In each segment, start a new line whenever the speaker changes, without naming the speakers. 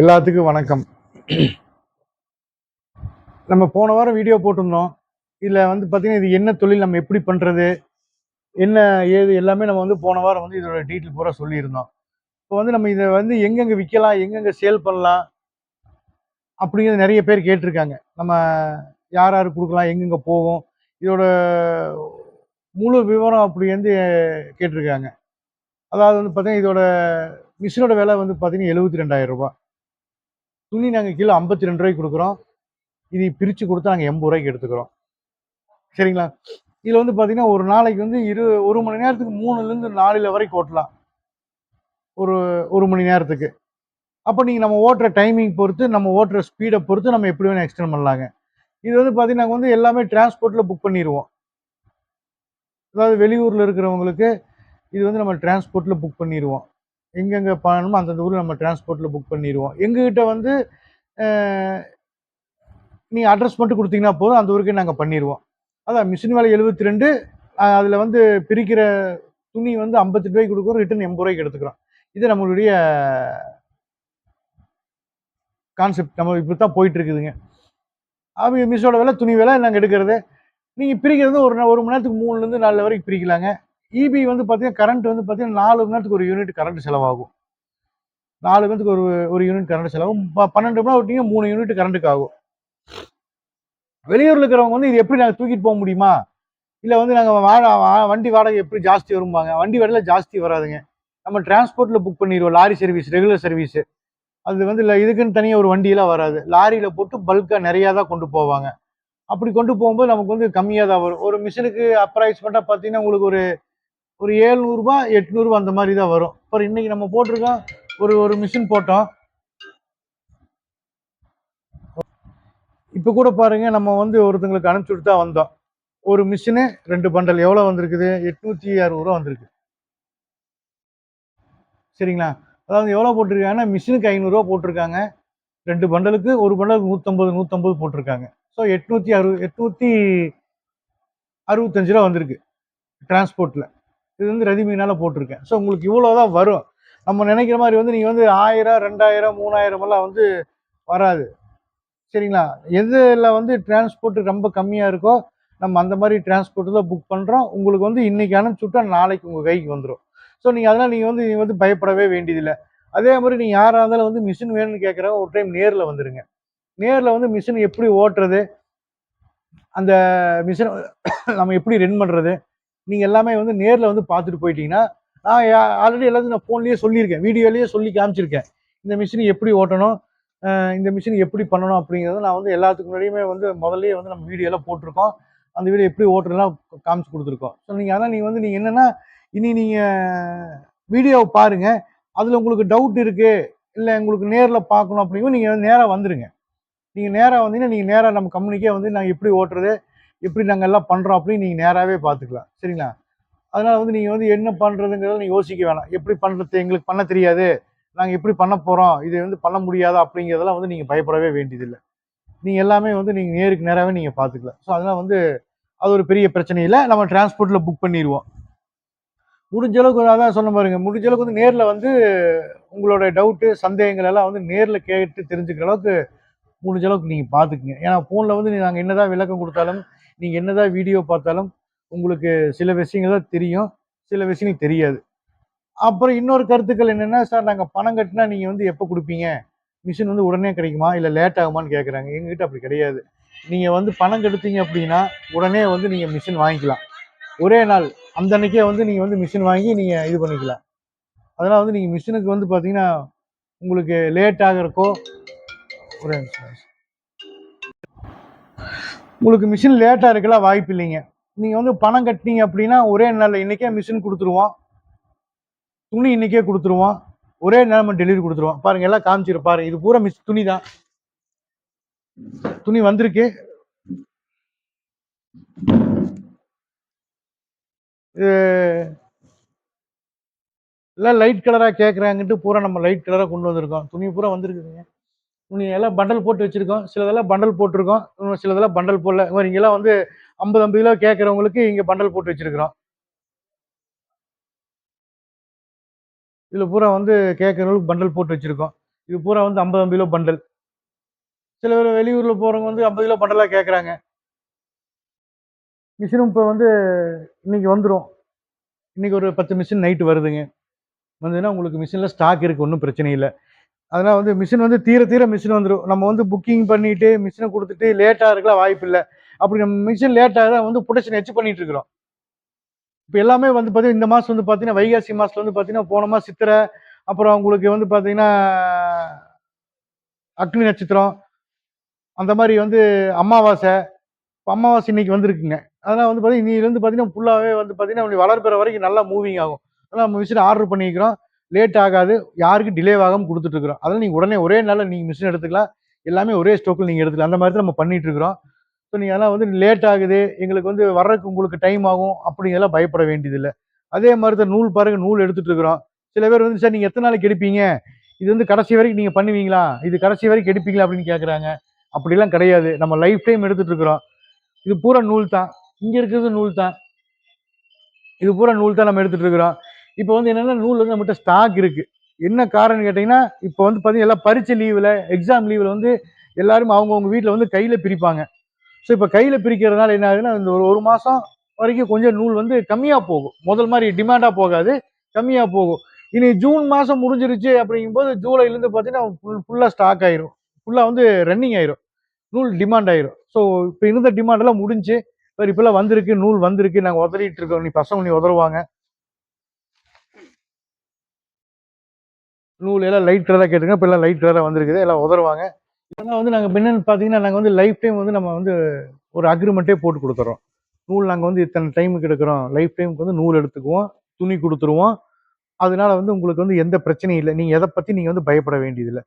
எல்லாத்துக்கும் வணக்கம். நம்ம போன வாரம் வீடியோ போட்டிருந்தோம். இதில் வந்து பார்த்தீங்கன்னா இது என்ன தொழில் நம்ம எப்படி பண்ணுறது என்ன ஏது எல்லாமே நம்ம வந்து போன வாரம் வந்து இதோட டீட்டெயில் பூரா சொல்லியிருந்தோம். இப்போ வந்து நம்ம இதை வந்து எங்கெங்கே விற்கலாம் எங்கெங்கே சேல் பண்ணலாம் அப்படிங்கிறது நிறைய பேர் கேட்டிருக்காங்க. நம்ம யார் யார் கொடுக்கலாம் எங்கெங்கே போகும் இதோட முழு விவரம் அப்படி வந்து கேட்டிருக்காங்க. அதாவது வந்து பார்த்தீங்கன்னா இதோட மிஷினோட விலை வந்து பார்த்தீங்கன்னா எழுபத்தி ரெண்டாயிரம் ரூபாய். துணி நாங்கள் கிலோ ஐம்பத்தி ரெண்டு ரூபாய்க்கு கொடுக்குறோம். இது பிரித்து கொடுத்தா நாங்கள் எண்பது ரூபாய்க்கு எடுத்துக்கிறோம். சரிங்களா? இதில் வந்து பார்த்தீங்கன்னா ஒரு நாளைக்கு வந்து இரு ஒரு மணி நேரத்துக்கு மூணுலேருந்து நாலுல வரைக்கும் ஓட்டலாம் ஒரு ஒரு மணி நேரத்துக்கு. அப்போ நீங்கள் நம்ம ஓட்டுற டைமிங் பொறுத்து நம்ம ஓட்டுற ஸ்பீடை பொறுத்து நம்ம எப்படி வேணும் எக்ஸ்டெண்ட் பண்ணலாங்க. இது வந்து பார்த்தீங்கன்னா நாங்கள் வந்து எல்லாமே டிரான்ஸ்போர்ட்டில் புக் பண்ணிடுவோம் அதாவது வெளியூரில் இருக்கிறவங்களுக்கு இது வந்து நம்ம டிரான்ஸ்போர்ட்டில் புக் பண்ணிடுவோம் எங்கெங்கே பண்ணணுமோ அந்தந்த ஊரில் நம்ம டிரான்ஸ்போர்ட்டில் புக் பண்ணிடுவோம் எங்ககிட்ட வந்து நீங்கள் அட்ரஸ் மட்டும் கொடுத்தீங்கன்னா போதும். அந்த ஊருக்கே நாங்கள் பண்ணிடுவோம் அதான் மிஷின் வேலை எழுபத்தி ரெண்டு அதில் வந்து பிரிக்கிற துணி வந்து ஐம்பத்தெட்டு ரூபாய்க்கு கொடுக்குறோம். ரிட்டன் எண்பது ரூபாய்க்கு எடுத்துக்கிறோம். இது நம்மளுடைய கான்செப்ட் நம்ம இப்படி தான் போயிட்டு இருக்குதுங்க அவங்க மிஷோட விலை துணி விலை நாங்கள் எடுக்கிறது. நீங்கள் பிரிக்கிறது ஒரு ஒரு மணி நேரத்துக்கு மூணுலேருந்து நாலு வரைக்கும் பிரிக்கலாங்க. இபி வந்து பார்த்தீங்கன்னா கரண்ட் வந்து பார்த்தீங்கன்னா நாலு மணி நேரத்துக்கு ஒரு யூனிட் கரண்ட் செலவாகும். நாலு மணி நேரத்துக்கு ஒரு ஒரு யூனிட் கரண்ட் செலவாகும். பன்னெண்டு மணி நேரம் விட்டீங்கன்னா மூணு யூனிட் கரண்ட்டுக்கு ஆகும். வெளியூரில் இருக்கிறவங்க வந்து இது எப்படி நாங்கள் தூக்கிட்டு போக முடியுமா? இல்லை வந்து நாங்கள் வாடகை வா- வண்டி வாடகை எப்படி ஜாஸ்தி வரும்பாங்க? வண்டி வாடகை ஜாஸ்தி வராதுங்க. நம்ம டிரான்ஸ்போர்ட்டில் புக் பண்ணிடுவோம் லாரி சர்வீஸ் ரெகுலர் சர்வீஸு அது வந்து இல்லை இதுக்குன்னு தனியாக ஒரு வண்டியெல்லாம் வராது. லாரியில் போட்டு பல்காக நிறையா தான் கொண்டு போவாங்க. அப்படி கொண்டு போகும்போது நமக்கு வந்து கம்மியாக தான் வரும். ஒரு மிஷினுக்கு அப்ராக்சிமேட்டாக பார்த்தீங்கன்னா உங்களுக்கு ஒரு ஒரு ஏழ்நூறுபா எட்நூறுபா அந்த மாதிரி தான் வரும். அப்புறம் இன்னைக்கு நம்ம போட்டிருக்கோம் ஒரு ஒரு மிஷின் போட்டோம். இப்போ கூட பாருங்க நம்ம வந்து ஒருத்தங்களுக்கு அனுப்பிச்சுட்டு தான் வந்தோம். ஒரு மிஷினு ரெண்டு பண்டல் எவ்வளோ வந்திருக்குது? எட்நூற்றி அறுபது ரூபா வந்திருக்கு. சரிங்களா? அதாவது எவ்வளோ போட்டிருக்காங்கன்னா மிஷினுக்கு ஐநூறுரூவா போட்டிருக்காங்க. ரெண்டு பண்டலுக்கு ஒரு பண்டலுக்கு நூற்றம்பது நூற்றம்பது போட்டிருக்காங்க. ஸோ எட்நூற்றி அறுபது எட்நூற்றி அறுபத்தஞ்சு ரூபா வந்திருக்கு. டிரான்ஸ்போர்ட்டில் இது வந்து ரெடிமீனால் போட்டிருக்கேன். ஸோ உங்களுக்கு இவ்வளோ தான் வரும். நம்ம நினைக்கிற மாதிரி வந்து நீங்கள் வந்து ஆயிரம் ரெண்டாயிரம் மூணாயிரம் எல்லாம் வந்து வராது. சரிங்களா? எதில் வந்து டிரான்ஸ்போர்ட் ரொம்ப கம்மியாக இருக்கோ நம்ம அந்த மாதிரி டிரான்ஸ்போர்ட் தான் புக் பண்ணுறோம் உங்களுக்கு வந்து இன்றைக்கி அனுப்பிச்சுட்டா நாளைக்கு உங்கள் கைக்கு வந்துடும் ஸோ நீங்கள் அதனால் நீங்கள் வந்து நீங்கள் வந்து பயப்படவே வேண்டியதில்லை. அதே மாதிரி நீங்கள் யாராக இருந்தாலும் வந்து மிஷின் வேணும்னு கேட்குறவங்க ஒரு டைம் நேரில் வந்துடுங்க நேரில் வந்து மிஷின் எப்படி ஓட்டுறது? அந்த மிஷின் நம்ம எப்படி ரன் பண்ணுறது நீங்கள் எல்லாமே வந்து நேரில் வந்து பார்த்துட்டு போயிட்டீங்கன்னா நான் ஆல்ரெடி எல்லாத்தையும் நான் ஃபோன்லேயே சொல்லியிருக்கேன் வீடியோலேயே சொல்லி காமிச்சிருக்கேன். இந்த மிஷின் எப்படி ஓட்டணும் இந்த மிஷின் எப்படி பண்ணணும் அப்படிங்கிறத நான் வந்து எல்லாத்துக்கு முன்னாடியுமே வந்து முதல்லயே வந்து நம்ம வீடியோலாம் போட்டிருக்கோம். அந்த வீடியோ எப்படி ஓட்டுறதுலாம் காமிச்சு கொடுத்துருக்கோம். ஸோ நீங்கள் அதான் நீங்கள் வந்து நீங்கள் என்னென்னா இனி நீங்கள் வீடியோவை பாருங்கள் அதில் உங்களுக்கு டவுட் இருக்குது இல்லை உங்களுக்கு நேரில் பார்க்கணும் அப்படிங்கும் நீங்கள் நேராக வந்துடுங்க நீங்கள் நேராக வந்தீங்கன்னா நீங்கள் நேராக நம்ம கம்பெனிக்கே வந்து நாங்கள் எப்படி ஓட்டுறது எப்படி நாங்கள் எல்லாம் பண்ணுறோம் அப்படின்னு நீங்கள் நேராகவே பார்த்துக்கலாம். சரிங்களா? அதனால் வந்து நீங்கள் வந்து என்ன பண்ணுறதுங்கிறத நீங்கள் யோசிக்க வேணாம். எப்படி பண்ணுறது எங்களுக்கு பண்ண தெரியாது. நாங்கள் எப்படி பண்ண போகிறோம் இது வந்து பண்ண முடியாதா அப்படிங்கிறதெல்லாம் வந்து நீங்கள் பயப்படவே வேண்டியதில்லை. நீங்கள் எல்லாமே வந்து நீங்கள் நேருக்கு நேராகவே நீங்கள் பார்த்துக்கலாம். ஸோ அதனால் வந்து அது ஒரு பெரிய பிரச்சனை இல்லை. நம்ம டிரான்ஸ்போர்ட்டில் புக் பண்ணிடுவோம். முடிஞ்ச அளவுக்கு அதான் சொன்ன பாருங்க. முடிஞ்ச அளவுக்கு வந்து நேரில் வந்து உங்களோட டவுட்டு சந்தேகங்கள் எல்லாம் வந்து நேரில் கேட்டு தெரிஞ்சுக்கிற அளவுக்கு முடிஞ்ச அளவுக்கு நீங்கள் பார்த்துக்குங்க. ஏன்னா ஃபோனில் வந்து நாங்கள் என்னதான் விளக்கம் கொடுத்தாலும் நீங்கள் என்னதான் வீடியோ பார்த்தாலும் உங்களுக்கு சில விஷயங்கள் தான் தெரியும். சில விஷயங்கள் தெரியாது. அப்புறம் இன்னொரு கருத்துக்கள் என்னென்னா சார் நாங்கள் பணம் கட்டினா நீங்கள் வந்து எப்போ கொடுப்பீங்க? மிஷின் வந்து உடனே கிடைக்குமா? இல்லை லேட் ஆகுமான்னு கேட்குறாங்க எங்ககிட்ட அப்படி கிடையாது. நீங்கள் வந்து பணம் கெடுத்தீங்க அப்படின்னா உடனே வந்து நீங்கள் மிஷின் வாங்கிக்கலாம். ஒரே நாள் அந்த அன்னைக்கே வந்து நீங்கள் வந்து மிஷின் வாங்கி நீங்கள் இது பண்ணிக்கலாம். அதனால் வந்து நீங்கள் மிஷினுக்கு வந்து பார்த்தீங்கன்னா உங்களுக்கு லேட் ஆகிறக்கோ ஒரே நிமிஷம். உங்களுக்கு மிஷின் லேட்டாக இருக்கலாம் வாய்ப்பு இல்லைங்க. நீங்கள் வந்து பணம் கட்டினீங்க அப்படின்னா ஒரே நாளில் இன்றைக்கே மிஷின் கொடுத்துருவோம். துணி இன்றைக்கே கொடுத்துருவோம். ஒரே நேரம் நம்ம டெலிவரி கொடுத்துருவோம். பாருங்கள் எல்லாம் காமிச்சிரு பாருங்க இது பூரா மிஸ் துணி தான். துணி வந்திருக்கு. இல்லை எல்லாம் லைட் கலராக கேட்குறாங்கன்ட்டு பூரா நம்ம லைட் கலராக கொண்டு வந்திருக்கோம். துணி பூரா வந்திருக்குதுங்க. எல்லாம் பண்டல் போட்டு வச்சுருக்கோம். சிலதெல்லாம் பண்டல் போட்டிருக்கோம். சிலதெல்லாம் பண்டல் போடல. இங்கெல்லாம் வந்து ஐம்பது ஐம்பது கிலோ கேட்குறவங்களுக்கு இங்கே பண்டல் போட்டு வச்சுருக்குறோம். இதில் பூரா வந்து கேட்குறவங்களுக்கு பண்டல் போட்டு வச்சுருக்கோம். இது பூரா வந்து ஐம்பது ஐம்பது கிலோ பண்டல் சில பேர் வெளியூரில் போகிறவங்க வந்து ஐம்பது கிலோ பண்டலாக கேட்குறாங்க. மிஷினும் இப்போ வந்து இன்னைக்கு வந்துடும் இன்றைக்கி ஒரு பத்து மிஷின் நைட்டு வருதுங்க. வந்ததுன்னா உங்களுக்கு மிஷினில் ஸ்டாக் இருக்குது ஒன்றும் பிரச்சனை இல்லை. அதனால் வந்து மிஷின் வந்து தீர தீர மிஷின் வந்துடும் நம்ம வந்து புக்கிங் பண்ணிட்டு மிஷினை கொடுத்துட்டு லேட்டாக இருக்கலாம் வாய்ப்பு இல்லை. அப்படி நம்ம மிஷின் லேட்டாக தான் வந்து ப்ரொடக்ஷன் ஹெச் பண்ணிட்டு இருக்கிறோம். இப்போ எல்லாமே வந்து பார்த்தீங்கன்னா இந்த மாதம் வந்து பார்த்தீங்கன்னா வைகாசி மாதத்துல வந்து பார்த்தீங்கன்னா போன மாதம் சித்திரை அப்புறம் உங்களுக்கு வந்து பார்த்தீங்கன்னா அக்னி நட்சத்திரம் அந்த மாதிரி வந்து அமாவாசை. இப்போ அமாவாசை இன்னைக்கு வந்திருக்குங்க. அதனால் வந்து பார்த்தீங்கன்னா இன்னிலேருந்து பார்த்தீங்கன்னா ஃபுல்லாகவே வந்து பார்த்தீங்கன்னா அப்படி வளர்ப்புற வரைக்கும் நல்லா மூவிங் ஆகும். அதனால் நம்ம மிஷின் ஆர்டர் பண்ணிக்கிறோம். லேட் ஆகாது. யாருக்கும் டிலே ஆகாமல் கொடுத்துட்டு இருக்கிறோம் அதனால் நீங்கள் உடனே ஒரே நாளில் நீங்கள் மிஷின் எடுத்துக்கலாம். எல்லாமே ஒரே ஸ்டோக்கில் நீங்கள் எடுத்துக்கலாம். அந்த மாதிரி தான் நம்ம பண்ணிகிட்டு இருக்கிறோம். ஸோ நீங்கள் அதெல்லாம் வந்து லேட் ஆகுது. எங்களுக்கு வந்து வர்றதுக்கு உங்களுக்கு டைம் ஆகும். அப்படிங்கெல்லாம் பயப்பட வேண்டியதில்லை. அதே மாதிரி தான் நூல் பாருங்கள் நூல் எடுத்துகிட்டு இருக்கிறோம். சில பேர் வந்து சார் நீங்கள் எத்தனை நாளைக்கு எடுப்பீங்க? இது வந்து கடைசி வரைக்கும் நீங்கள் பண்ணுவீங்களா? இது கடைசி வரைக்கும் எடுப்பீங்களா? அப்படின்னு கேட்குறாங்க அப்படிலாம் கிடையாது. நம்ம லைஃப் டைம் எடுத்துகிட்டு இருக்கிறோம். இது பூரா நூல் தான். இங்கே இருக்கிறது நூல் தான். இது பூரா நூல் தான் நம்ம எடுத்துகிட்டு இருக்கிறோம். இப்போ வந்து என்னென்னா நூல் வந்து நம்மகிட்ட ஸ்டாக் இருக்குது என்ன காரணம் கேட்டிங்கன்னா இப்போ வந்து பார்த்தீங்கன்னா எல்லாம் பரீட்சை லீவில் எக்ஸாம் லீவில் வந்து எல்லாரும் அவங்கவுங்க வீட்டில் வந்து கையில் பிரிப்பாங்க. ஸோ இப்போ கையில் பிரிக்கிறதுனால என்ன ஆகுதுன்னா இந்த ஒரு ஒரு மாதம் வரைக்கும் கொஞ்சம் நூல் வந்து கம்மியாக போகும். முதல் மாதிரி டிமாண்டாக போகாது கம்மியாக போகும். இனி ஜூன் மாதம் முடிஞ்சிருச்சு அப்படிங்கும்போது ஜூலைலேருந்து பார்த்தீங்கன்னா ஃபுல் ஃபுல்லாக ஸ்டாக் ஆயிரும். ஃபுல்லாக வந்து ரன்னிங் ஆயிரும். நூல் டிமாண்ட் ஆயிரும். ஸோ இப்போ இருந்த டிமாண்டெல்லாம் முடிஞ்சு சார் இப்போல்லாம் வந்திருக்கு நூல் வந்திருக்கு நாங்கள் உதறிட்டு இருக்கோம். நீ பசங்க நீ உதறுவாங்க. நூல் எல்லாம் லைட் கலராக கேட்டுருங்க இப்போ எல்லாம் லைட் கலராக வந்திருக்குது. எல்லாம் உதறுவாங்க. இதெல்லாம் வந்து நாங்கள் என்னன்னு பார்த்தீங்கன்னா நாங்கள் வந்து லைஃப் டைம் வந்து நம்ம வந்து ஒரு அக்ரிமெண்ட்டே போட்டு கொடுத்துறோம். நூல் நாங்கள் வந்து இத்தனை டைமுக்கு எடுக்கிறோம். லைஃப் டைமுக்கு வந்து நூல் எடுத்துக்குவோம். துணி கொடுத்துருவோம். அதனால வந்து உங்களுக்கு வந்து எந்த பிரச்சனையும் இல்லை. நீங்கள் எதை பற்றி நீங்கள் வந்து பயப்பட வேண்டியதில்லை.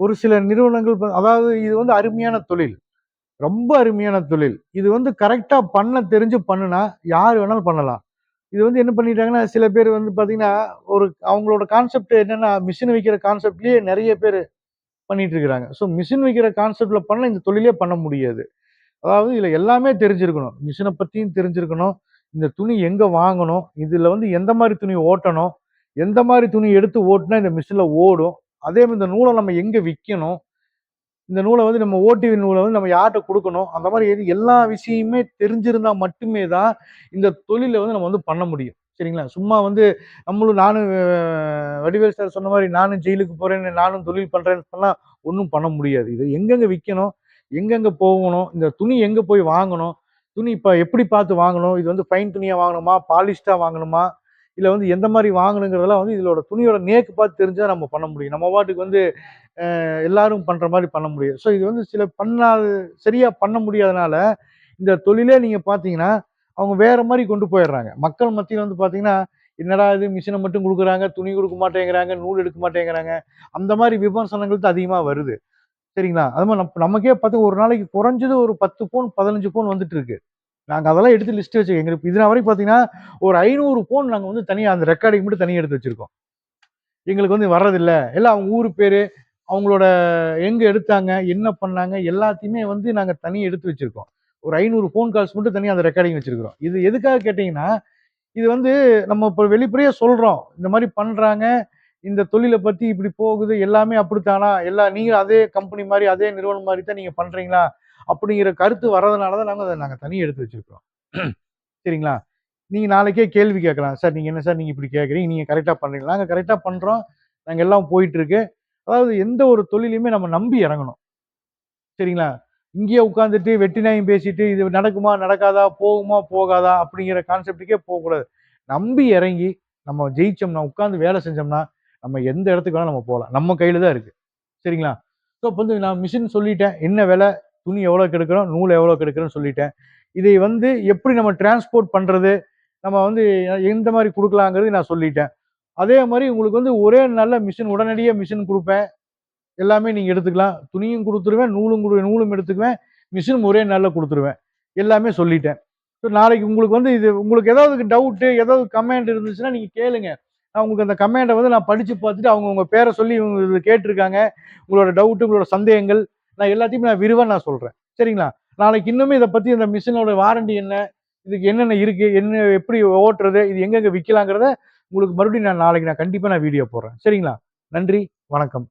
ஒரு சில நிறுவனங்கள் அதாவது இது வந்து அருமையான தொழில். ரொம்ப அருமையான தொழில். இது வந்து கரெக்டாக பண்ண தெரிஞ்சு பண்ணுனா யார் வேணாலும் பண்ணலாம். இது வந்து என்ன பண்ணிட்டாங்கன்னா சில பேர் வந்து பார்த்தீங்கன்னா ஒரு அவங்களோட கான்செப்ட் என்னென்னா மிஷின் வைக்கிற கான்செப்ட்லேயே நிறைய பேர் பண்ணிட்டு இருக்கிறாங்க. ஸோ மிஷின் வைக்கிற கான்செப்டில் பண்ண இந்த தொழிலே பண்ண முடியாது. அதாவது இதில் எல்லாமே தெரிஞ்சிருக்கணும். மிஷினை பற்றியும் தெரிஞ்சிருக்கணும். இந்த துணி எங்கே வாங்கணும்? இதில் வந்து எந்த மாதிரி துணி ஓட்டணும்? எந்த மாதிரி துணி எடுத்து ஓட்டினா இந்த மிஷினில் ஓடும்? அதே மாதிரி இந்த நூலை நம்ம எங்கே விற்கணும் இந்த நூலை வந்து நம்ம ஓடிவி நூலை வந்து நம்ம யார்கிட்ட கொடுக்கணும்? அந்த மாதிரி எது எல்லா விஷயமே தெரிஞ்சிருந்தா மட்டுமே தான் இந்த தொழிலை வந்து நம்ம வந்து பண்ண முடியும். சரிங்களா? சும்மா வந்து நம்மளும் நானும் வடிவேல் சார் சொன்ன மாதிரி நானும் ஜெயிலுக்கு போகிறேன்னு நானும் தொழில் பண்ணுறேன்னு சொன்னால் ஒன்றும் பண்ண முடியாது. இது எங்கெங்கே விற்கணும் எங்கெங்கே போகணும்? இந்த துணி எங்கே போய் வாங்கணும்? துணி இப்போ எப்படி பார்த்து வாங்கணும்? இது வந்து ஃபைன் துணியாக வாங்கணுமா? பாலிஸ்டா வாங்கணுமா? இல்லை வந்து எந்த மாதிரி வாங்கணுங்கிறதெல்லாம் வந்து இதோட துணியோட நேக்கு பார்த்து தெரிஞ்சால் நம்ம பண்ண முடியும். நம்ம பாட்டுக்கு வந்து எல்லாரும் பண்ணுற மாதிரி பண்ண முடியும். ஸோ இது வந்து சில பண்ணாது சரியாக பண்ண முடியாதனால இந்த தொழிலே நீங்கள் பார்த்தீங்கன்னா அவங்க வேற மாதிரி கொண்டு போயிடுறாங்க. மக்கள் மத்தியில் வந்து பார்த்தீங்கன்னா என்னடா இது மிஷினை மட்டும் கொடுக்குறாங்க துணி கொடுக்க மாட்டேங்கிறாங்க நூல் எடுக்க மாட்டேங்கிறாங்க அந்த மாதிரி விமர்சனங்கள் தான் அதிகமாக வருது. சரிங்களா? அது மாதிரி நமக்கே பார்த்து ஒரு நாளைக்கு குறைஞ்சது ஒரு பத்து ஃபோன் பதினஞ்சு ஃபோன் வந்துட்டு இருக்கு. நாங்கள் அதெல்லாம் எடுத்து லிஸ்ட் வச்சு எங்களுக்கு இதனால் வரைக்கும் பார்த்தீங்கன்னா ஒரு ஐநூறு ஃபோன் நாங்கள் வந்து தனியாக அந்த ரெக்கார்டிங் மட்டும் தனியாக எடுத்து வச்சுருக்கோம். எங்களுக்கு வந்து வர்றதில்லை. எல்லாம் அவங்க ஊர் பேர் அவங்களோட எங்கே எடுத்தாங்க என்ன பண்ணாங்க எல்லாத்தையுமே வந்து நாங்கள் தனியாக எடுத்து வச்சுருக்கோம். ஒரு ஐநூறு ஃபோன் கால்ஸ் மட்டும் தனியாக அந்த ரெக்கார்டிங் வச்சுருக்கிறோம். இது எதுக்காக கேட்டிங்கன்னா இது வந்து நம்ம இப்போ வெளிப்படையாக சொல்கிறோம் இந்த மாதிரி பண்ணுறாங்க இந்த தொழிலை பற்றி இப்படி போகுது எல்லாமே அப்படித்தானா எல்லா நீங்கள் அதே கம்பெனி மாதிரி அதே நிறுவனம் மாதிரி தான் நீங்கள் பண்ணுறீங்களா அப்படிங்கிற கருத்து வர்றதுனால தான் நாங்கள் அதை நாங்கள் தனியாக எடுத்து வச்சிருக்கிறோம். சரிங்களா? நீங்கள் நாளைக்கே கேள்வி கேட்கலாம். சார் நீங்கள் என்ன சார் நீங்கள் இப்படி கேட்குறீங்க? நீங்கள் கரெக்டாக பண்ணுறீங்களா நாங்கள் கரெக்டாக பண்ணுறோம் நாங்கள் எல்லாம் போயிட்டுருக்கு. அதாவது எந்த ஒரு தொழிலையுமே நம்ம நம்பி இறங்கணும். சரிங்களா? இங்கேயே உட்காந்துட்டு வெட்டி நாயும் பேசிட்டு இது நடக்குமா நடக்காதா போகுமா போகாதா அப்படிங்கிற கான்செப்டுக்கே போகக்கூடாது. நம்பி இறங்கி நம்ம ஜெயிச்சோம்னா உட்காந்து வேலை செஞ்சோம்னா நம்ம எந்த இடத்துக்கு வேணாலும் நம்ம போகலாம். நம்ம கையில் தான் இருக்குது சரிங்களா? ஸோ இப்போ வந்து நான் மிஷின் சொல்லிட்டேன். என்ன விலை? துணி எவ்வளோ கெடுக்கிறோம் நூல் எவ்வளோ கெடுக்கிறோன்னு சொல்லிட்டேன். இதை வந்து எப்படி நம்ம டிரான்ஸ்போர்ட் பண்ணுறது நம்ம வந்து எந்த மாதிரி கொடுக்கலாங்கிறது நான் சொல்லிட்டேன். அதே மாதிரி உங்களுக்கு வந்து ஒரே நல்ல மிஷின் உடனடியாக மிஷின் கொடுப்பேன். எல்லாமே நீங்கள் எடுத்துக்கலாம். துணியும் கொடுத்துருவேன் நூலும் கொடு நூலும் எடுத்துக்குவேன் மிஷினும் ஒரே நாளில் கொடுத்துருவேன். எல்லாமே சொல்லிட்டேன். ஸோ நாளைக்கு உங்களுக்கு வந்து இது உங்களுக்கு ஏதாவது டவுட்டு ஏதாவது கமெண்ட் இருந்துச்சுன்னா நீங்கள் கேளுங்க. நான் உங்களுக்கு அந்த கமெண்டை வந்து நான் படித்து பார்த்துட்டு அவங்க உங்கள் பேரை சொல்லி இவங்க இது கேட்டிருக்காங்க. உங்களோட டவுட்டு உங்களோட சந்தேகங்கள் நான் எல்லாத்தையுமே நான் விரிவாக நான் சொல்கிறேன் சரிங்களா? நாளைக்கு இன்னுமே இதை பற்றி இந்த மிஷினோட வாரண்டி என்ன? இதுக்கு என்னென்ன இருக்குது என்ன எப்படி ஓட்டுறது? இது எங்கெங்கே விற்கலாங்கிறத உங்களுக்கு மறுபடியும் நான் நாளைக்கு நான் கண்டிப்பாக நான் வீடியோ போடுறேன். சரிங்களா? நன்றி வணக்கம்.